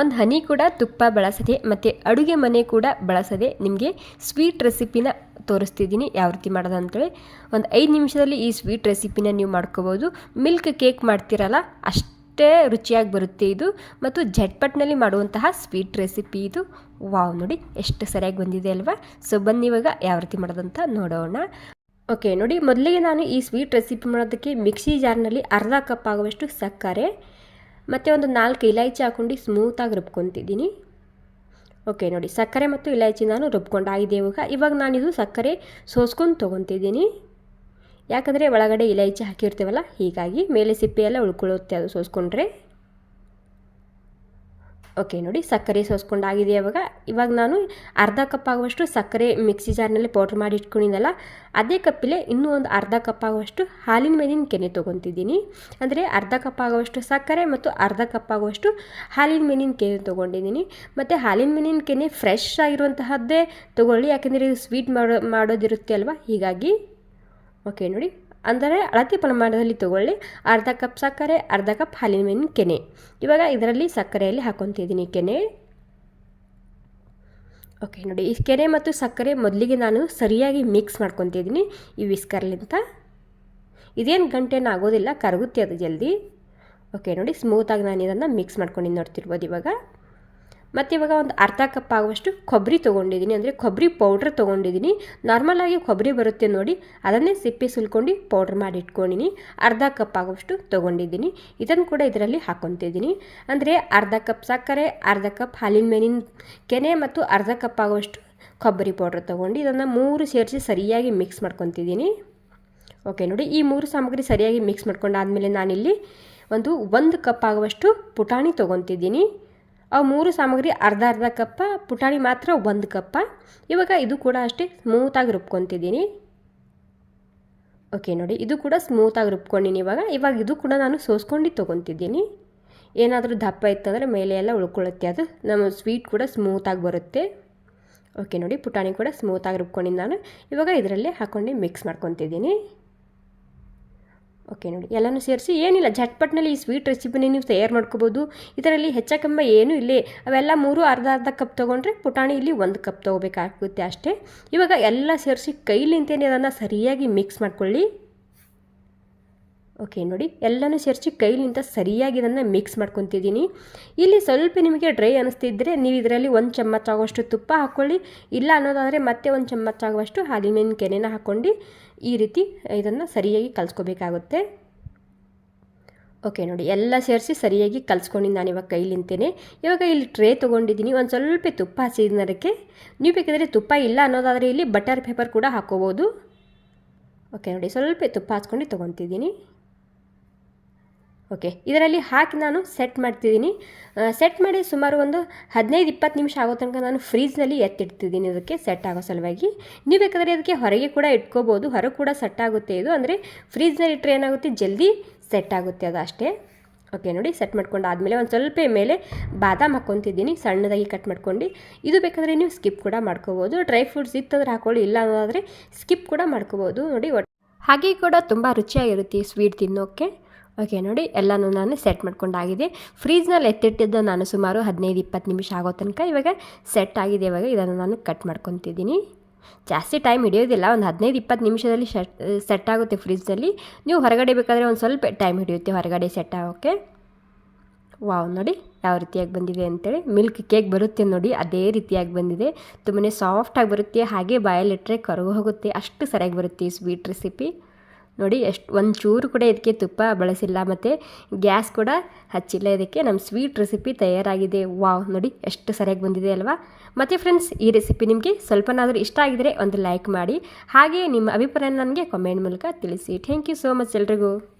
ಒಂದು ಹನಿ ಕೂಡ ತುಪ್ಪ ಬಳಸದೆ ಮತ್ತು ಅಡುಗೆ ಮನೆ ಕೂಡ ಬಳಸದೆ ನಿಮಗೆ ಸ್ವೀಟ್ ರೆಸಿಪಿನ ತೋರಿಸ್ತಿದ್ದೀನಿ. ಯಾವ ರೀತಿ ಮಾಡೋದು ಅಂತೇಳಿ ಒಂದು ಐದು ನಿಮಿಷದಲ್ಲಿ ಈ ಸ್ವೀಟ್ ರೆಸಿಪಿನ ನೀವು ಮಾಡ್ಕೋಬೋದು. ಮಿಲ್ಕ್ ಕೇಕ್ ಮಾಡ್ತೀರಲ್ಲ, ಅಷ್ಟೇ ರುಚಿಯಾಗಿ ಬರುತ್ತೆ ಇದು. ಮತ್ತು ಝಟ್ಪಟ್ನಲ್ಲಿ ಮಾಡುವಂತಹ ಸ್ವೀಟ್ ರೆಸಿಪಿ ಇದು. ವಾವ್ ನೋಡಿ, ಎಷ್ಟು ಸರಿಯಾಗಿ ಬಂದಿದೆ ಅಲ್ವಾ? ಸೊ ಬನ್ನಿ ಇವಾಗ ಯಾವ ರೀತಿ ಮಾಡೋದಂತ ನೋಡೋಣ. ಓಕೆ ನೋಡಿ, ಮೊದಲಿಗೆ ನಾನು ಈ ಸ್ವೀಟ್ ರೆಸಿಪಿ ಮಾಡೋದಕ್ಕೆ ಮಿಕ್ಸಿ ಜಾರ್ನಲ್ಲಿ ಅರ್ಧ ಕಪ್ ಆಗುವಷ್ಟು ಸಕ್ಕರೆ ಮತ್ತು ಒಂದು ನಾಲ್ಕು ಇಲೈಚಿ ಹಾಕ್ಕೊಂಡು ಸ್ಮೂತಾಗಿ ರುಬ್ಕೊತಿದ್ದೀನಿ. ಓಕೆ ನೋಡಿ, ಸಕ್ಕರೆ ಮತ್ತು ಇಲೈಚಿ ನಾನು ರುಬ್ಕೊಂಡಾಗಿದೆ ಇವಾಗ. ಇವಾಗ ನಾನಿದು ಸಕ್ಕರೆ ಸೋಸ್ಕೊಂಡು ತೊಗೊತಿದ್ದೀನಿ. ಯಾಕಂದರೆ ಒಳಗಡೆ ಇಲೈಚಿ ಹಾಕಿರ್ತೀವಲ್ಲ, ಹೀಗಾಗಿ ಮೇಲೆ ಸಿಪ್ಪೆ ಎಲ್ಲ ಉಳ್ಕೊಳ್ಳುತ್ತೆ ಅದು ಸೋಸ್ಕೊಂಡ್ರೆ. ಓಕೆ, ನೋಡಿ ಸಕ್ಕರೆ ಸೋಸ್ಕೊಂಡಾಗಿದೆ ಇವಾಗ? ಇವಾಗ ನಾನು ಅರ್ಧ ಕಪ್ ಆಗುವಷ್ಟು ಸಕ್ಕರೆ ಮಿಕ್ಸಿ ಜಾರ್ನಲ್ಲಿ ಪೌಡ್ರ್ ಮಾಡಿ ಇಟ್ಕೊಂಡಿದ್ದಲ್ಲ, ಅದೇ ಕಪ್ಪಿಲೆ ಇನ್ನೂ ಒಂದು ಅರ್ಧ ಕಪ್ ಆಗುವಷ್ಟು ಹಾಲಿನ ಮೇಲಿನ ಕೆನೆ ತೊಗೊತಿದ್ದೀನಿ. ಅಂದರೆ ಅರ್ಧ ಕಪ್ ಆಗುವಷ್ಟು ಸಕ್ಕರೆ ಮತ್ತು ಅರ್ಧ ಕಪ್ ಆಗುವಷ್ಟು ಹಾಲಿನ ಮೇಲಿನ ಕೆನೆ ತೊಗೊಂಡಿದ್ದೀನಿ. ಮತ್ತು ಹಾಲಿನ ಮೇಲಿನ ಕೆನೆ ಫ್ರೆಶ್ ಆಗಿರುವಂತಹದ್ದೇ ತೊಗೊಳ್ಳಿ, ಯಾಕೆಂದರೆ ಇದು ಸ್ವೀಟ್ ಮಾಡೋ, ಮಾಡೋದಿರುತ್ತೆ ಅಲ್ವಾ? ಹೀಗಾಗಿ, ಓಕೆ, ನೋಡಿ. ಅಂದರೆ ಅಳತೆ ಪ್ರಮಾಣದಲ್ಲಿ ತಗೊಳ್ಳಿ. ಅರ್ಧ ಕಪ್ ಸಕ್ಕರೆ, ಅರ್ಧ ಕಪ್ ಹಾಲಿನ ಮೇಲಿನ ಕೆನೆ. ಇವಾಗ ಇದರಲ್ಲಿ ಸಕ್ಕರೆಯಲ್ಲಿ ಹಾಕೊತಿದ್ದೀನಿ ಕೆನೆ. ಓಕೆ ನೋಡಿ, ಈ ಕೆನೆ ಮತ್ತು ಸಕ್ಕರೆ ಮೊದಲಿಗೆ ನಾನು ಸರಿಯಾಗಿ ಮಿಕ್ಸ್ ಮಾಡ್ಕೊತಿದ್ದೀನಿ. ಈ ವಿಸ್ಕರ್ಲಿಂತ ಇದೇನು ಗಂಟೆನ ಆಗೋದಿಲ್ಲ, ಕರಗುತ್ತೆ ಅದು ಜಲ್ದಿ. ಓಕೆ ನೋಡಿ ಸ್ಮೂತಾಗಿ ನಾನು ಇದನ್ನು ಮಿಕ್ಸ್ ಮಾಡ್ಕೊಂಡು ನೋಡ್ತಿರ್ಬೋದು ಇವಾಗ. ಮತ್ತು ಇವಾಗ ಒಂದು ಅರ್ಧ ಕಪ್ ಆಗುವಷ್ಟು ಕೊಬ್ಬರಿ ತೊಗೊಂಡಿದ್ದೀನಿ ಅಂದರೆ ಕೊಬ್ಬರಿ ಪೌಡ್ರ್ ತೊಗೊಂಡಿದ್ದೀನಿ ನಾರ್ಮಲಾಗಿ ಕೊಬ್ಬರಿ ಬರುತ್ತೆ ನೋಡಿ. ಅದನ್ನೇ ಸಿಪ್ಪೆ ಸುಲ್ಕೊಂಡು ಪೌಡ್ರ್ ಮಾಡಿ ಇಟ್ಕೊಂಡಿನಿ. ಅರ್ಧ ಕಪ್ ಆಗುವಷ್ಟು ತೊಗೊಂಡಿದ್ದೀನಿ ಇದನ್ನು ಕೂಡ ಇದರಲ್ಲಿ ಹಾಕೊತಿದ್ದೀನಿ ಅಂದರೆ ಅರ್ಧ ಕಪ್ ಸಕ್ಕರೆ, ಅರ್ಧ ಕಪ್ ಹಾಲಿನ ಮೇಲಿನ ಕೆನೆ ಮತ್ತು ಅರ್ಧ ಕಪ್ ಆಗುವಷ್ಟು ಕೊಬ್ಬರಿ ಪೌಡ್ರ್ ತೊಗೊಂಡು ಇದನ್ನು ಮೂರು ಸೇರಿಸಿ ಸರಿಯಾಗಿ ಮಿಕ್ಸ್ ಮಾಡ್ಕೊತಿದ್ದೀನಿ ಓಕೆ ನೋಡಿ ಈ ಮೂರು ಸಾಮಗ್ರಿ ಸರಿಯಾಗಿ ಮಿಕ್ಸ್ ಮಾಡ್ಕೊಂಡಾದಮೇಲೆ ನಾನಿಲ್ಲಿ ಒಂದು ಒಂದು ಕಪ್ ಆಗುವಷ್ಟು ಪುಟಾಣಿ ತೊಗೊತಿದ್ದೀನಿ ಅವು ಮೂರು ಸಾಮಗ್ರಿ ಅರ್ಧ ಅರ್ಧ ಕಪ್ಪ, ಪುಟಾಣಿ ಮಾತ್ರ ಒಂದು ಕಪ್ಪ. ಇವಾಗ ಇದು ಕೂಡ ಅಷ್ಟೇ ಸ್ಮೂತಾಗಿ ರುಬ್ಕೊತಿದ್ದೀನಿ. ಓಕೆ ನೋಡಿ, ಇದು ಕೂಡ ಸ್ಮೂತಾಗಿ ರುಬ್ಕೊಂಡಿನಿ ಇವಾಗ. ಇವಾಗ ಇದು ಕೂಡ ನಾನು ಸೋಸ್ಕೊಂಡು ತೊಗೊತಿದ್ದೀನಿ. ಏನಾದರೂ ದಪ್ಪ ಇತ್ತಂದರೆ ಮೇಲೆ ಎಲ್ಲ ಉಳ್ಕೊಳ್ಳುತ್ತೆ ಅದು. ನಮ್ಮ ಸ್ವೀಟ್ ಕೂಡ ಸ್ಮೂತಾಗಿ ಬರುತ್ತೆ. ಓಕೆ ನೋಡಿ, ಪುಟಾಣಿ ಕೂಡ ಸ್ಮೂತಾಗಿ ರುಬ್ಕೊಂಡಿದ್ದು ನಾನು. ಇವಾಗ ಇದರಲ್ಲೇ ಹಾಕ್ಕೊಂಡು ಮಿಕ್ಸ್ ಮಾಡ್ಕೊತಿದ್ದೀನಿ. ಓಕೆ ನೋಡಿ, ಎಲ್ಲನೂ ಸೇರಿಸಿ ಏನಿಲ್ಲ, ಝಟ್ಪಟ್ನಲ್ಲಿ ಈ ಸ್ವೀಟ್ ರೆಸಿಪಿನೇ ನೀವು ತಯಾರು ಮಾಡ್ಕೋಬೋದು. ಇದರಲ್ಲಿ ಹೆಚ್ಚ ಕಮ್ಮ ಏನೂ ಇಲ್ಲೇ, ಅವೆಲ್ಲ ಮೂರು ಅರ್ಧ ಅರ್ಧ ಕಪ್ ತೊಗೊಂಡ್ರೆ ಪುಟಾಣಿ ಇಲ್ಲಿ ಒಂದು ಕಪ್ ತೊಗೋಬೇಕಾಗುತ್ತೆ ಅಷ್ಟೇ. ಇವಾಗ ಎಲ್ಲ ಸೇರಿಸಿ ಕೈಲಿಂತೇನೆ ಅದನ್ನು ಸರಿಯಾಗಿ ಮಿಕ್ಸ್ ಮಾಡ್ಕೊಳ್ಳಿ. ಓಕೆ ನೋಡಿ, ಎಲ್ಲನೂ ಸೇರಿಸಿ ಕೈಲಿಂದ ಸರಿಯಾಗಿ ಇದನ್ನು ಮಿಕ್ಸ್ ಮಾಡ್ಕೊತಿದ್ದೀನಿ. ಇಲ್ಲಿ ಸ್ವಲ್ಪ ನಿಮಗೆ ಡ್ರೈ ಅನ್ನಿಸ್ತಿದ್ರೆ ನೀವು ಇದರಲ್ಲಿ ಒಂದು ಚಮಚ ಆಗುವಷ್ಟು ತುಪ್ಪ ಹಾಕ್ಕೊಳ್ಳಿ ಇಲ್ಲ ಅನ್ನೋದಾದರೆ ಮತ್ತೆ ಒಂದು ಚಮಚ ಆಗುವಷ್ಟು ಹಾಲಿನ ಕೆನೆನ ಹಾಕ್ಕೊಂಡು ಈ ರೀತಿ ಇದನ್ನು ಸರಿಯಾಗಿ ಕಲಿಸ್ಕೋಬೇಕಾಗುತ್ತೆ. ಓಕೆ ನೋಡಿ, ಎಲ್ಲ ಸೇರಿಸಿ ಸರಿಯಾಗಿ ಕಲಿಸ್ಕೊಂಡಿದ್ದು ನಾನು ಇವಾಗ ಕೈಲಿಂತೇನೆ. ಇವಾಗ ಇಲ್ಲಿ ಟ್ರೇ ತೊಗೊಂಡಿದ್ದೀನಿ. ಒಂದು ಸ್ವಲ್ಪ ತುಪ್ಪ ಹಸಿದಕ್ಕೆ ನೀವು ಬೇಕಾದರೆ ತುಪ್ಪ ಇಲ್ಲ ಅನ್ನೋದಾದರೆ ಇಲ್ಲಿ ಬಟರ್ ಪೇಪರ್ ಕೂಡ ಹಾಕೋಬೋದು. ಓಕೆ ನೋಡಿ, ಸ್ವಲ್ಪ ತುಪ್ಪ ಹಚ್ಕೊಂಡು ತೊಗೊತಿದ್ದೀನಿ. ಓಕೆ ಇದರಲ್ಲಿ ಹಾಕಿ ನಾನು ಸೆಟ್ ಮಾಡ್ತಿದ್ದೀನಿ. ಸೆಟ್ ಮಾಡಿ ಸುಮಾರು ಒಂದು ಹದಿನೈದು ಇಪ್ಪತ್ತು ನಿಮಿಷ ಆಗೋ ತನಕ ನಾನು ಫ್ರೀಜ್ನಲ್ಲಿ ಎತ್ತಿಡ್ತಿದ್ದೀನಿ ಅದಕ್ಕೆ ಸೆಟ್ ಆಗೋ ಸಲುವಾಗಿ. ನೀವು ಬೇಕಾದರೆ ಅದಕ್ಕೆ ಹೊರಗೆ ಕೂಡ ಇಟ್ಕೋಬೋದು. ಹೊರಗೆ ಕೂಡ ಸೆಟ್ ಆಗುತ್ತೆ ಇದು. ಅಂದರೆ ಫ್ರೀಜ್ನಲ್ಲಿ ಇಟ್ಟರೆ ಏನಾಗುತ್ತೆ? ಜಲ್ದಿ ಸೆಟ್ ಆಗುತ್ತೆ ಅದು ಅಷ್ಟೇ. ಓಕೆ ನೋಡಿ ಸೆಟ್ ಮಾಡ್ಕೊಂಡು ಆದಮೇಲೆ ಒಂದು ಸ್ವಲ್ಪ ಮೇಲೆ ಬಾದಾಮ್ ಹಾಕ್ಕೊತಿದ್ದೀನಿ. ಸಣ್ಣದಾಗಿ ಕಟ್ ಮಾಡ್ಕೊಂಡು. ಇದು ಬೇಕಾದರೆ ನೀವು ಸ್ಕಿಪ್ ಕೂಡ ಮಾಡ್ಕೋಬೋದು. ಡ್ರೈ ಫ್ರೂಟ್ಸ್ ಇತ್ತಂದ್ರೆ ಹಾಕೊಳ್ಳಿ, ಇಲ್ಲ ಅನ್ನೋದಾದರೆ ಸ್ಕಿಪ್ ಕೂಡ ಮಾಡ್ಕೋಬೋದು. ನೋಡಿ ಹಾಗೆ ಕೂಡ ತುಂಬ ರುಚಿಯಾಗಿರುತ್ತೆ ಸ್ವೀಟ್ ತಿನ್ನೋಕ್ಕೆ. ಓಕೆ ನೋಡಿ, ಎಲ್ಲನೂ ನಾನು ಸೆಟ್ ಮಾಡ್ಕೊಂಡಾಗಿದೆ ಫ್ರೀಜ್ನಲ್ಲಿ ಎತ್ತಿಟ್ಟಿದ್ದು ನಾನು ಸುಮಾರು ಹದಿನೈದು, ಇಪ್ಪತ್ತು ನಿಮಿಷ ಆಗೋ ತನಕ. ಇವಾಗ ಸೆಟ್ ಆಗಿದೆ, ಇವಾಗ ಇದನ್ನು ನಾನು ಕಟ್ ಮಾಡ್ಕೊತಿದ್ದೀನಿ. ಜಾಸ್ತಿ ಟೈಮ್ ಹಿಡಿಯೋದಿಲ್ಲ, ಒಂದು ಹದಿನೈದು, ಇಪ್ಪತ್ತು ನಿಮಿಷದಲ್ಲಿ ಶೆಟ್ ಸೆಟ್ ಆಗುತ್ತೆ ಫ್ರಿಜ್ನಲ್ಲಿ ನೀವು ಹೊರಗಡೆ ಬೇಕಾದರೆ ಒಂದು ಸ್ವಲ್ಪ ಟೈಮ್ ಹಿಡಿಯುತ್ತೆ ಹೊರಗಡೆ ಸೆಟ್ ಆಗೋಕ್ಕೆ ವಾವ್ ನೋಡಿ, ಯಾವ ರೀತಿಯಾಗಿ ಬಂದಿದೆ ಅಂತೇಳಿ. ಮಿಲ್ಕ್ ಕೇಕ್ ಬರುತ್ತೆ ನೋಡಿ, ಅದೇ ರೀತಿಯಾಗಿ ಬಂದಿದೆ. ತುಂಬಾ ಸಾಫ್ಟಾಗಿ ಬರುತ್ತೆ, ಹಾಗೆ ಬಾಯಲ್ಲಿಟ್ಟರೆ ಕರಗು ಹೋಗುತ್ತೆ ಅಷ್ಟು ಸರಿಯಾಗಿ ಬರುತ್ತೆ ಸ್ವೀಟ್ ರೆಸಿಪಿ ನೋಡಿ, ಎಷ್ಟು ಒಂದು ಚೂರು ಕೂಡ ಇದಕ್ಕೆ ತುಪ್ಪ ಬಳಸಿಲ್ಲ, ಮತ್ತು ಗ್ಯಾಸ್ ಕೂಡ ಹಚ್ಚಿಲ್ಲ ಇದಕ್ಕೆ. ನಮ್ಮ ಸ್ವೀಟ್ ರೆಸಿಪಿ ತಯಾರಾಗಿದೆ. ವಾವ್, ನೋಡಿ, ಎಷ್ಟು ಸರಿಯಾಗಿ ಬಂದಿದೆ ಅಲ್ವಾ? ಮತ್ತು ಫ್ರೆಂಡ್ಸ್, ಈ ರೆಸಿಪಿ ನಿಮಗೆ ಸ್ವಲ್ಪನಾದರೂ ಇಷ್ಟ ಆಗಿದರೆ ಒಂದು ಲೈಕ್ ಮಾಡಿ ಹಾಗೆಯೇ ನಿಮ್ಮ ಅಭಿಪ್ರಾಯ ನನಗೆ ಕಮೆಂಟ್ ಮೂಲಕ ತಿಳಿಸಿ. ಥ್ಯಾಂಕ್ ಯು ಸೋ ಮಚ್ ಎಲ್ರಿಗೂ.